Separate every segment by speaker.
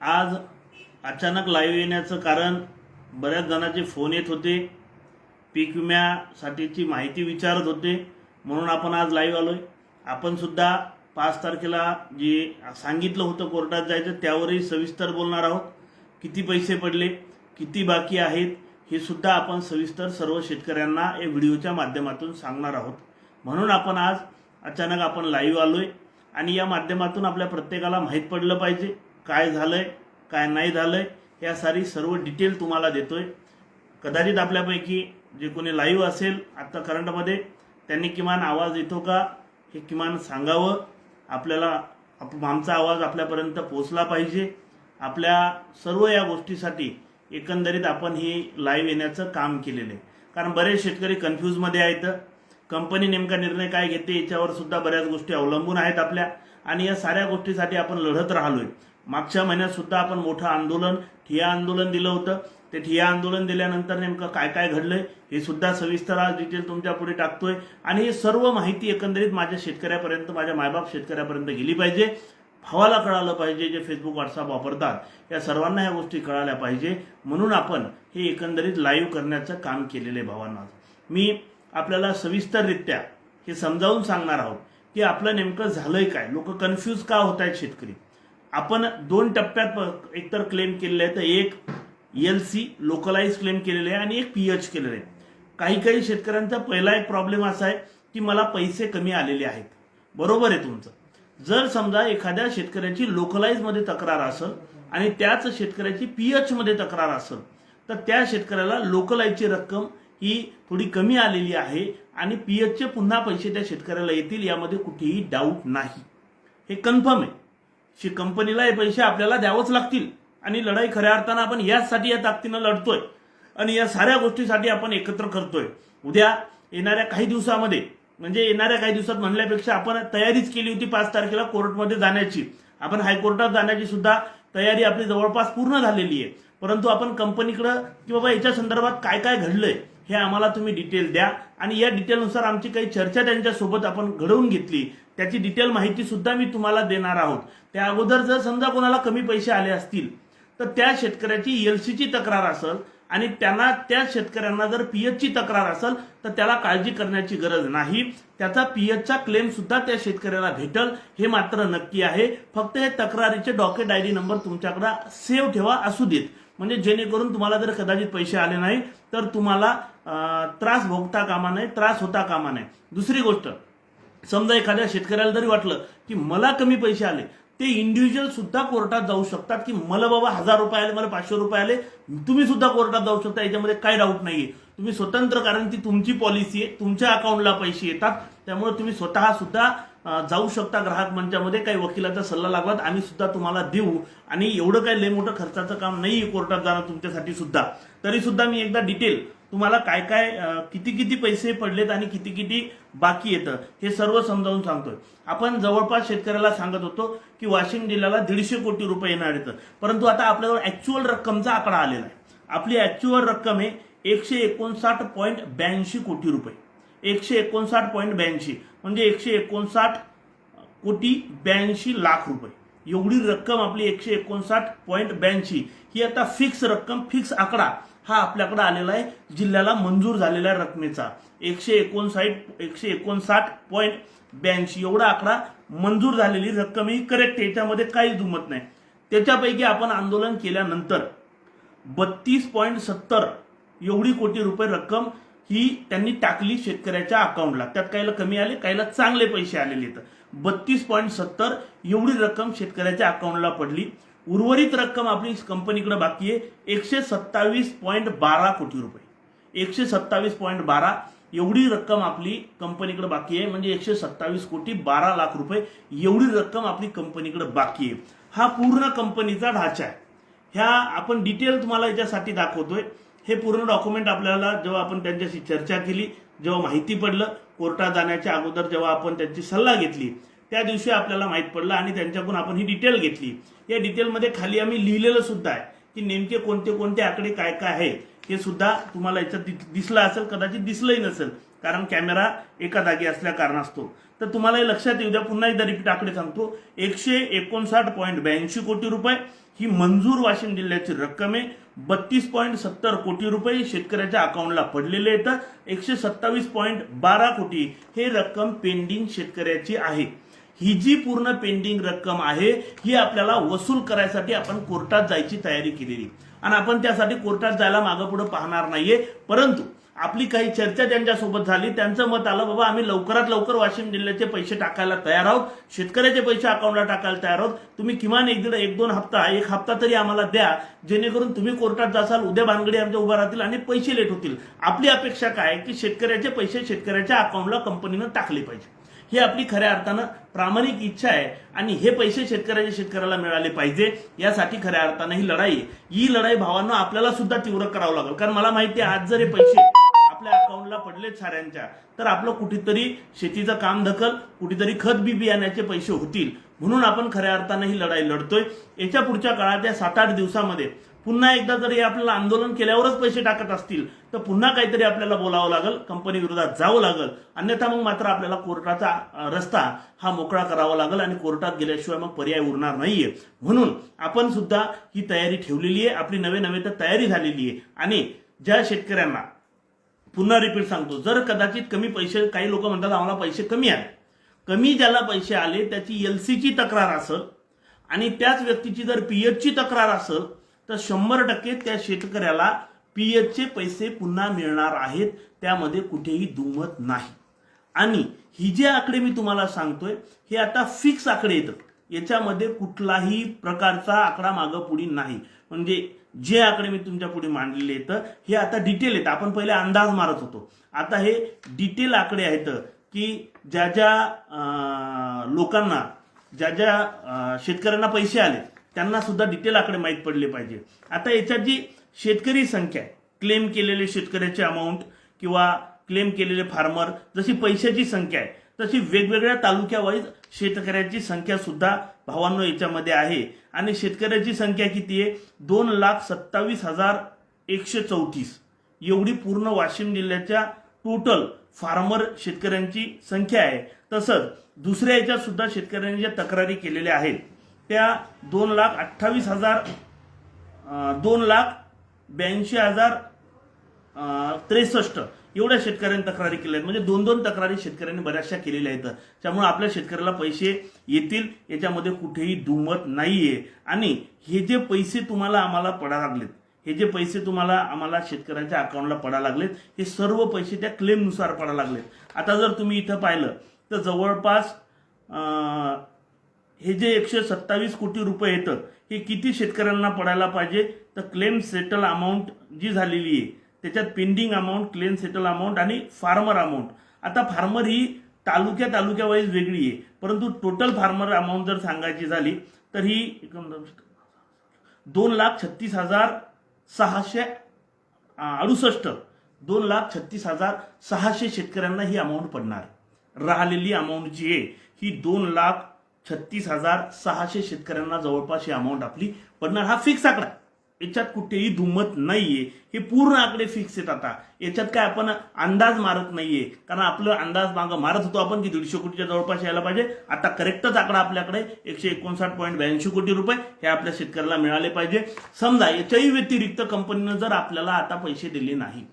Speaker 1: आज अचानक लाईव्ह येण्याचं कारण बऱ्याच जणांचे फोन येत होते. पीक विम्यासाठीची माहिती विचारत होते. म्हणून आपण आज लाईव्ह आलो आहे आपणसुद्धा पाच तारखेला जे सांगितलं होतं कोर्टात जायचं त्यावरही सविस्तर बोलणार आहोत. किती पैसे पडले किती बाकी आहेत हे सुद्धा आपण सविस्तर सर्व शेतकऱ्यांना या व्हिडिओच्या माध्यमातून सांगणार आहोत. म्हणून आपण आज अचानक आपण लाईव्ह आहे आणि या माध्यमातून आपल्या प्रत्येकाला माहीत पडलं पाहिजे. काय झालंय काय नाही झालंय या सारी सर्व डिटेल तुम्हाला देतोय. कदाचित आपल्यापैकी जे कोणी लाईव्ह असेल आत्ता करंटमध्ये त्यांनी किमान आवाज येतो का हे किमान सांगावं. आपल्याला आप- आमचा आवाज आपल्यापर्यंत पोचला पाहिजे. आपल्या सर्व या गोष्टीसाठी एकंदरीत आपण ही लाईव्ह येण्याचं काम केलेलं आहे. कारण बरेच शेतकरी कन्फ्यूजमध्ये आहेत. कंपनी नेमका निर्णय काय घेते याच्यावर सुद्धा बऱ्याच गोष्टी अवलंबून आहेत आपल्या. आणि या साऱ्या गोष्टीसाठी आपण लढत राहिलोय. मागच्या महिन्यात सुद्धा आपण मोठं आंदोलन ठिया आंदोलन दिलं होतं. ते ठिया आंदोलन दिल्यानंतर नेमकं काय काय घडलंय हे सुद्धा सविस्तर आज डिटेल तुमच्यापुढे टाकतोय. आणि ही सर्व माहिती एकंदरीत माझ्या शेतकऱ्यापर्यंत माझ्या मायबाप शेतकऱ्यापर्यंत गेली पाहिजे. भावाला कळालं पाहिजे जे फेसबुक व्हॉट्सअप वापरतात. या सर्वांना ह्या गोष्टी कळाल्या पाहिजे. म्हणून आपण हे एकंदरीत लाईव्ह करण्याचं काम केलेलं आहे भावांना. मी आपल्याला सविस्तररित्या हे समजावून सांगणार आहोत की आपलं नेमकं झालंय काय? लोक कन्फ्यूज का होत आहेत शेतकरी? आपण दोन टप्प्यात प- एकतर क्लेम केलेले आहे तर एक एल सी लोकलाइज क्लेम केलेले आहे आणि एक पी एच केलेले आहे काही काही शेतकऱ्यांचा पहिला एक प्रॉब्लेम असा आहे की मला पैसे कमी आलेले आहेत. बरोबर आहे तुमचं. जर समजा एखाद्या शेतकऱ्याची लोकलाईजमध्ये तक्रार असेल आणि त्याच शेतकऱ्याची पी एचमध्ये तक्रार असेल तर त्या शेतकऱ्याला लोकलाइजची रक्कम ही थोडी कमी आलेली आहे आणि पी एचचे पुन्हा पैसे त्या शेतकऱ्याला येतील यामध्ये कुठेही डाऊट नाही. हे कन्फर्म आहे. शी कंपनीला हे पैसे आपल्याला द्यावंच लागतील. आणि लढाई खऱ्या अर्थानं आपण याचसाठी या ताकदीनं लढतोय. आणि या साऱ्या गोष्टीसाठी आपण एकत्र करतोय. उद्या येणाऱ्या काही दिवसामध्ये म्हणजे येणाऱ्या काही दिवसात म्हणल्यापेक्षा आपण तयारीच केली होती पाच तारखेला कोर्टमध्ये जाण्याची. आपण हायकोर्टात जाण्याची सुद्धा तयारी आपली जवळपास पूर्ण झालेली आहे. परंतु आपण कंपनीकडं की बाबा याच्या संदर्भात काय काय घडलंय? हे आम्हाला तुम्ही डिटेल द्या. आणि या डिटेलनुसार आमची काही चर्चा त्यांच्यासोबत आपण घडवून घेतली. त्याची डिटेल माहिती सुद्धा मी तुम्हाला देणार आहोत. त्या अगोदर जर समजा कोणाला कमी पैसे आले असतील तर त्या शेतकऱ्याची एल सीची तक्रार असेल आणि त्यांना त्या शेतकऱ्यांना जर पीएचची तक्रार असेल तर त्याला काळजी करण्याची गरज नाही. त्याचा पीएचचा क्लेम सुद्धा त्या शेतकऱ्याला भेटल हे मात्र नक्की आहे. फक्त हे तक्रारीचे डॉके डायरी नंबर तुमच्याकडे सेव्ह ठेवा असू देत. म्हणजे जेणेकरून तुम्हाला जर कदाचित पैसे आले नाही तर तुम्हाला त्रास भोगता कामा नये त्रास होता कामा नये. दुसरी गोष्ट समजा एखाद्या शेतकऱ्याला जरी वाटलं की मला कमी पैसे आले ते इंडिव्हिज्युअल सुद्धा कोर्टात जाऊ शकतात की मला बाबा हजार रुपये आले मला पाचशे रुपये आले तुम्ही सुद्धा कोर्टात जाऊ शकता याच्यामध्ये काय डाऊट नाहीये. तुम्ही स्वतंत्र कारण ती तुमची पॉलिसी आहे तुमच्या अकाउंटला पैसे येतात त्यामुळे तुम्ही स्वतः सुद्धा जाऊ शकता ग्राहक मंचामध्ये काही वकिलाचा सल्ला लागला आम्ही सुद्धा तुम्हाला देऊ. आणि एवढं काही लय मोठं खर्चाचं काम नाही कोर्टात जाणं तुमच्यासाठी सुद्धा. तरी सुद्धा मी एकदा डिटेल तुम्हाला काय काय किती किती पैसे पडलेत आणि किती किती बाकी येतं हे सर्व समजावून सांगतोय. आपण जवळपास शेतकऱ्याला सांगत होतो की वाशिम जिल्ह्याला दीडशे कोटी रुपये येणार येतं परंतु आता आपल्याजवळ ऍक्च्युअल रक्कमचा आकडा आलेला आहे. आपली ऍक्च्युअल रक्कम आहे एकशे एकोणसाठ पॉईंट ब्याऐंशी कोटी रुपये. एकशे एकोणसाठ पॉईंट ब्याऐंशी. म्हणजे एकशे एकोणसाठ कोटी ब्याऐंशी लाख रुपये. एवढी रक्कम आपली एकशे एकोणसाठ पॉईंट ब्याऐंशी. ही आता फिक्स रक्कम फिक्स आकडा हा आपल्याकडे आलेला आहे. जिल्ह्याला मंजूर झालेल्या रकमेचा. एकशे एकोणसाठ एकशे एकोणसाठ पॉईंट ब्याऐंशी. एवढा आकडा मंजूर झालेली रक्कम ही करेक्ट आहे. त्यामध्ये काहीच दुमत नाही. त्याच्यापैकी आपण आंदोलन केल्यानंतर बत्तीस पॉईंट सत्तर एवढी कोटी रुपये रक्कम ही त्यांनी टाकली शेतकऱ्याच्या अकाउंटला त्यात काहीला कमी आले काहीला चांगले पैसे आलेले आहेत. बत्तीस पॉईंट सत्तर एवढी रक्कम शेतकऱ्याच्या अकाउंटला पडली. उर्वरित रक्कम आपली कंपनीकडे बाकी आहे. एकशे सत्तावीस पॉईंट बारा कोटी रुपये. एकशे सत्तावीस पॉईंट बारा एवढी रक्कम आपली कंपनीकडे बाकी आहे. म्हणजे एकशे सत्तावीस कोटी बारा लाख रुपये एवढी रक्कम आपली कंपनीकडे बाकी आहे. हा पूर्ण कंपनीचा ढाचा आहे. ह्या आपण डिटेल तुम्हाला याच्यासाठी दाखवतोय. हे पूर्ण डॉक्युमेंट आपल्याला जेव्हा आपण त्यांच्याशी चर्चा केली जेव्हा माहिती पडलं कोर्टात जाण्याच्या अगोदर जेव्हा आपण त्यांची सल्ला घेतली त्या दिवशी आपल्याला माहीत पडलं आणि त्यांच्याकडून आपण ही डिटेल घेतली. या डिटेलमध्ये खाली आम्ही लिहिलेलं सुद्धा आहे की नेमके कोणते कोणते आकडे काय काय आहे हे सुद्धा तुम्हाला याच्यात दि- दिसलं असेल कदाचित दिसलंही नसेल कारण कॅमेरा एका जागी असल्या कारणास्तव. तर तुम्हाला हे लक्षात येऊ द्या पुन्हा एकदा रिपीट आकडे सांगतो. एकशे एकोणसाठ पॉईंट ब्याऐंशी कोटी रुपये ही मंजूर वाशिम जिल्ह्याची रक्कम आहे. बत्तीस पॉईंट सत्तर कोटी रुपये शेतकऱ्याच्या अकाउंटला पडलेले आहेत. एकशे सत्तावीस पॉईंट बारा कोटी हे रक्कम पेंडिंग शेतकऱ्याची आहे. ही जी पूर्ण पेंडिंग रक्कम आहे ही आपल्याला वसूल करायसाठी आपण कोर्टात जायची तयारी केलेली. आणि आपण त्यासाठी कोर्टात जायला मागं पुढे पाहणार नाहीये. परंतु आपली काही चर्चा त्यांच्यासोबत झाली त्यांचं मत आलं बाबा आम्ही लवकरात लवकर वाशिम जिल्ह्याचे पैसे टाकायला तयार आहोत. शेतकऱ्याचे पैसे अकाउंटला टाकायला तयार आहोत. तुम्ही किमान एक दीड एक दोन हप्ता एक हप्ता तरी आम्हाला द्या. जेणेकरून तुम्ही कोर्टात जासाल उद्या भानगडी आमच्या उभा राहतील आणि पैसे लेट होतील. आपली अपेक्षा काय? आहे की शेतकऱ्याचे पैसे शेतकऱ्याच्या अकाउंटला कंपनीनं टाकले पाहिजे. ही आपली खऱ्या अर्थानं प्रामाणिक इच्छा आहे आणि हे पैसे शेतकऱ्याच्या शेतकऱ्याला मिळाले पाहिजे. यासाठी खऱ्या अर्थानं ही लढाई ही लढाई भावांना आपल्याला सुद्धा तीव्र करावं लागेल. कारण मला माहिती आहे आज जर हे पैसे आपल्या अकाउंटला पडलेत साऱ्यांच्या. तर आपलं कुठेतरी शेतीचं काम धकल कुठेतरी खत बी बियाण्याचे पैसे होतील. म्हणून आपण खऱ्या अर्थानं ही लढाई लढतोय. याच्या पुढच्या काळात या सात आठ दिवसामध्ये पुन्हा एकदा जर हे आपल्याला आंदोलन केल्यावरच पैसे टाकत असतील तर पुन्हा काहीतरी आपल्याला बोलावं लागेल कंपनी विरोधात जावं लागेल. अन्यथा मग मात्र आपल्याला कोर्टाचा रस्ता हा मोकळा करावा लागेल आणि कोर्टात गेल्याशिवाय मग पर्याय उरणार नाहीये. म्हणून आपण सुद्धा ही तयारी ठेवलेली आहे. आपली नवे नवे तर तयारी झालेली आहे. आणि ज्या शेतकऱ्यांना पुन्हा रिपीट सांगतो. जर कदाचित कमी पैसे काही लोक म्हणतात आम्हाला पैसे कमी आले कमी ज्याला पैसे आले त्याची एल सीची तक्रार असेल आणि त्याच व्यक्तीची जर पीएचची तक्रार असेल तर शंभर टक्के त्या शेतकऱ्याला पीएचचे पैसे पुन्हा मिळणार आहेत. त्यामध्ये कुठेही दुमत नाही. आणि ही जे आकडे मी तुम्हाला सांगतोय हे आता फिक्स आकडे येतात. याच्यामध्ये कुठलाही प्रकारचा आकडा मागं पुढे नाही. म्हणजे जे आकडे मी तुमच्यापुढे मांडलेले आहेत हे आता डिटेल आहेत. आपण पहिले अंदाज मारत होतो. आता हे डिटेल आकडे आहेत की ज्या ज्या लोकांना ज्या ज्या शेतकऱ्यांना पैसे आले त्यांना सुद्धा डिटेल आकडे माहीत पडले पाहिजे. आता याच्यात जी शेतकरी संख्या आहे क्लेम केलेले शेतकऱ्याचे अमाऊंट किंवा क्लेम केलेले फार्मर जशी पैशाची संख्या आहे तशी वेगवेगळ्या तालुक्यावाईज शेतकऱ्याची संख्या सुद्धा भावांनो याच्यामध्ये आहे. आणि शेतकऱ्याची संख्या किती आहे? दोन लाख सत्तावीस हजार एकशे चौतीस. एवढी पूर्ण वाशिम जिल्ह्याच्या टोटल फार्मर शेतकऱ्यांची संख्या आहे. तसंच दुसऱ्या याच्यात सुद्धा शेतकऱ्यांनी ज्या तक्रारी केलेल्या आहेत त्या दोन लाख अठ्ठावीस हजार दोन लाख ब्याऐंशी हजार त्रेसष्ट. एवढ्या शेतकऱ्यांनी तक्रारी केल्या आहेत. म्हणजे दोन दोन तक्रारी शेतकऱ्यांनी बऱ्याचशा केलेल्या आहेत. त्यामुळे आपल्या शेतकऱ्याला पैसे येतील याच्यामध्ये कुठेही दुमत नाहीये. आणि हे जे पैसे तुम्हाला आम्हाला पडा लागलेत हे जे पैसे तुम्हाला आम्हाला शेतकऱ्यांच्या अकाउंटला पडा लागलेत हे सर्व पैसे त्या क्लेमनुसार पडा लागलेत. आता जर तुम्ही इथं पाहिलं तर जवळपास हे जे एकशे सत्तावीस कोटी रुपये येतं हे किती शेतकऱ्यांना पडायला पाहिजे? तर क्लेम सेटल अमाऊंट जी झालेली आहे त्याच्यात pending amount claim settle amount आणि फार्मर अमाऊंट आता फार्मर ही तालुक्या तालुक्यावाईज वेगळी आहे. परंतु टोटल फार्मर अमाऊंट जर सांगायची झाली तर ही दोन लाख छत्तीस हजार सहाशे अडुसष्ट. दोन लाख छत्तीस हजार सहाशे शेतकऱ्यांना ही अमाऊंट पडणार. राहिलेली अमाऊंट जी आहे ही दोन लाख छत्तीस हजार सहाशे शेतकऱ्यांना जवळपास ही अमाऊंट आपली पडणार. हा फिक्स आकडा. याच्यात कुठेही दुमत नाहीये. हे पूर्ण आकडे फिक्स आहेत आता. याच्यात काय आपण अंदाज मारत नाहीये. कारण आपलं अंदाज मागं मारत होतो आपण की दीडशे कोटीच्या जवळपास यायला पाहिजे. आता करेक्टच आकडा आपल्याकडे एकशे एकोणसाठ पॉईंट ब्याऐंशी कोटी रुपये हे आपल्या शेतकऱ्याला मिळाले पाहिजे. समजा याच्याही व्यतिरिक्त कंपनीनं जर आपल्याला आता पैसे दिले नाही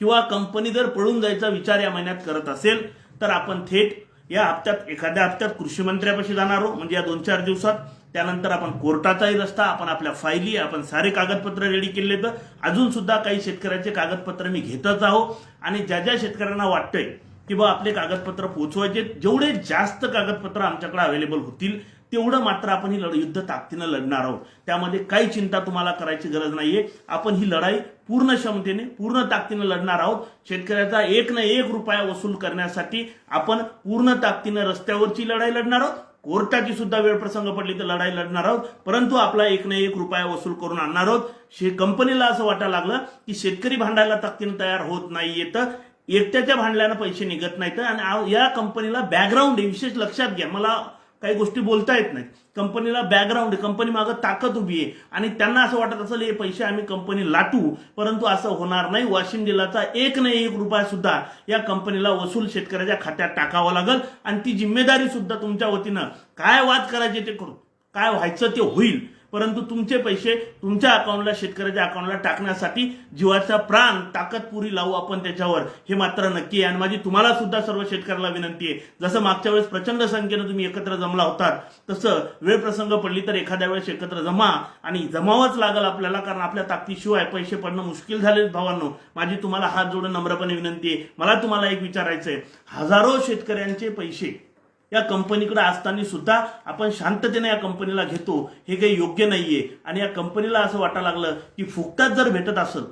Speaker 1: किंवा कंपनी जर पळून जायचा विचार या महिन्यात करत असेल तर आपण थेट या हप्त्यात एखाद्या हप्त्यात कृषी मंत्र्यापाशी जाणार आहोत. म्हणजे या दोन चार दिवसात त्यानंतर आपण कोर्टाचाही रस्ता आपण आपल्या फायली आपण सारे कागदपत्र रेडी केले तर अजून सुद्धा काही शेतकऱ्याचे कागदपत्र मी घेतच आहो. आणि ज्या ज्या शेतकऱ्यांना वाटतंय की बा आपले कागदपत्र पोहोचवायचे जेवढे जास्त कागदपत्र आमच्याकडे अवेलेबल होतील तेवढं मात्र आपण ही लढ युद्ध ताकदीनं लढणार आहोत. त्यामध्ये काही चिंता तुम्हाला करायची गरज नाहीये. आपण ही लढाई पूर्ण क्षमतेने पूर्ण ताकदीनं लढणार आहोत. शेतकऱ्याचा एक ना एक रुपया वसूल करण्यासाठी आपण पूर्ण ताकदीनं रस्त्यावरची लढाई लढणार आहोत. कोर्टाची सुद्धा वेळ प्रसंग पडली तर लढाई लढणार आहोत. परंतु आपला एक ना एक रुपया वसूल करून आणणार आहोत. शे कंपनीला असं वाटायला लागलं की शेतकरी भांडायला ताकदीनं तयार होत नाहीये तर एकट्याच्या भांडल्यानं पैसे निघत नाहीत. आणि या कंपनीला बॅकग्राऊंड आहे. विशेष लक्षात घ्या. मला काही गोष्टी बोलता येत नाहीत. कंपनीला बॅकग्राऊंड आहे. कंपनी मागं ताकद उभी आहे. आणि त्यांना असं वाटत असेल हे पैसे आम्ही कंपनी लाटू. परंतु असं होणार नाही. वाशिम जिल्ह्याचा एक नाही एक रुपया सुद्धा या कंपनीला वसूल शेतकऱ्याच्या खात्यात टाकावं लागल. आणि ती जिम्मेदारी सुद्धा तुमच्या वतीनं काय वाद करायचे ते करू काय व्हायचं ते होईल. परंतु तुमचे पैसे तुमच्या अकाउंटला शेतकऱ्याच्या अकाउंटला टाकण्यासाठी जीवाचा प्राण ताकदपुरी लावू आपण त्याच्यावर. हे मात्र नक्की आहे. आणि माझी तुम्हाला सुद्धा सर्व शेतकऱ्याला विनंती आहे. जसं मागच्या वेळेस प्रचंड संख्येनं तुम्ही एकत्र जमला होतात तसं वेळ प्रसंग पडली तर एखाद्या वेळेस एकत्र जमा आणि जमावंच लागल आपल्याला कारण आपल्या ताकदीशिवाय पैसे पडणं मुश्किल झाले भावांनो. माझी तुम्हाला हात जोडून नम्रपणे विनंती आहे. मला तुम्हाला एक विचारायचं आहे हजारो शेतकऱ्यांचे पैसे या कंपनीकडे असताना सुद्धा आपण शांततेने या कंपनीला घेतो हे काही योग्य नाहीये. आणि या कंपनीला असं वाटायला लागलं की फुकटात जर भेटत असेल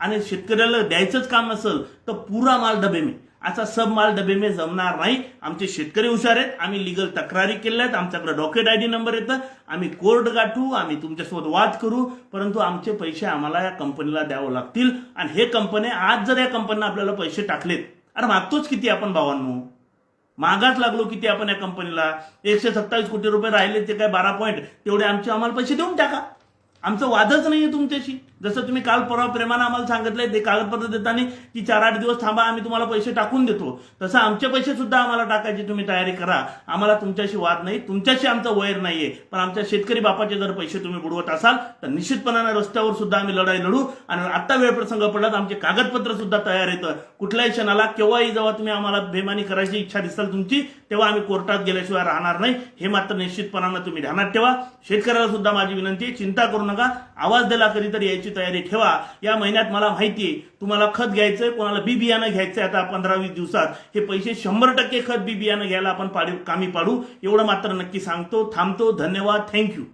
Speaker 1: आणि शेतकऱ्याला द्यायचंच काम नसेल तर पुरा माल डबे मी असा सब माल डबे में जमणार नाही. आमचे शेतकरी हुशार आहेत. आम्ही लिगल तक्रारी केल्या आहेत. आमच्याकडे डॉकेट आय डी नंबर येतं. आम्ही कोर्ट गाठू. आम्ही तुमच्यासोबत वाद करू. परंतु आमचे पैसे आम्हाला या कंपनीला द्यावं लागतील. आणि हे कंपनी आज जर या कंपनीनं आपल्याला पैसे टाकलेत अरे मागतोच किती आपण भावांनो? मागास लागलो किती आपण या कंपनीला एकशे सत्तावीस कोटी रुपये राहिले ते काय बारा पॉईंट तेवढे आमचे आम्हाला पैसे देऊन टाका. आमचं वादच नाहीये तुमच्याशी. जसं तुम्ही काल परवा प्रेमानं आम्हाला सांगितलंय ते कागदपत्र देताना की चार आठ दिवस थांबा आम्ही तुम्हाला पैसे टाकून देतो. तसं आमचे पैसे सुद्धा आम्हाला टाकायची तुम्ही तयारी करा. आम्हाला तुमच्याशी वाद नाही तुमच्याशी आमचं वैर नाहीये. पण आमच्या शेतकरी बापाचे जर पैसे तुम्ही बुडवत असाल तर निश्चितपणाने रस्त्यावर सुद्धा आम्ही लढाई लढू आणि आता वेळ प्रसंग पडला तर आमचे कागदपत्र सुद्धा तयार येतं. कुठल्याही क्षणाला केव्हाही जेव्हा तुम्ही आम्हाला बेमानी करायची इच्छा दिसाल तुमची तेव्हा आम्ही कोर्टात गेल्याशिवाय राहणार नाही. हे मात्र निश्चितपणानं तुम्ही ध्यानात ठेवा. शेतकऱ्याला सुद्धा माझी विनंती आहे चिंता करू नका. आवाज दिला कधीतरी यायची तयारी ठेवा. या महिन्यात मला माहिती आहे तुम्हाला खत घ्यायचंय कोणाला बी बियाणं घ्यायचंय आता पंधरा वीस दिवसात. हे पैसे शंभर टक्के खत बी बियाणं घ्यायला आपण पाडी कामी पाडू. एवढं मात्र नक्की सांगतो थांबतो. धन्यवाद. थँक्यू